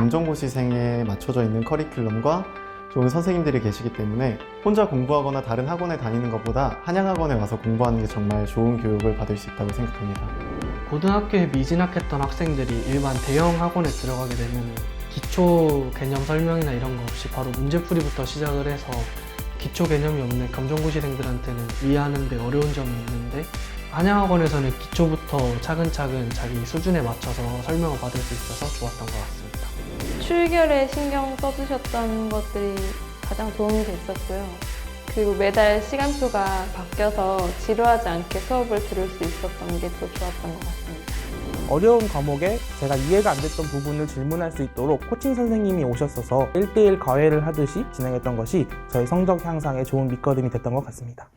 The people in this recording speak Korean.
검정고시생에 맞춰져 있는 커리큘럼과 좋은 선생님들이 계시기 때문에 혼자 공부하거나 다른 학원에 다니는 것보다 한양학원에 와서 공부하는 게 정말 좋은 교육을 받을 수 있다고 생각합니다. 고등학교에 미진학했던 학생들이 일반 대형 학원에 들어가게 되면 기초 개념 설명이나 이런 거 없이 바로 문제풀이부터 시작을 해서 기초 개념이 없는 감정고시생들한테는 이해하는데 어려운 점이 있는데 한양학원에서는 기초부터 차근차근 자기 수준에 맞춰서 설명을 받을 수 있어서 좋았던 것 같습니다. 출결에 신경 써주셨던 것들이 가장 도움이 됐었고요. 그리고 매달 시간표가 바뀌어서 지루하지 않게 수업을 들을 수 있었던 게 또 좋았던 것 같습니다. 어려운 과목에 제가 이해가 안 됐던 부분을 질문할 수 있도록 코칭 선생님이 오셨어서 1대1 과외를 하듯이 진행했던 것이 저희 성적 향상에 좋은 밑거름이 됐던 것 같습니다.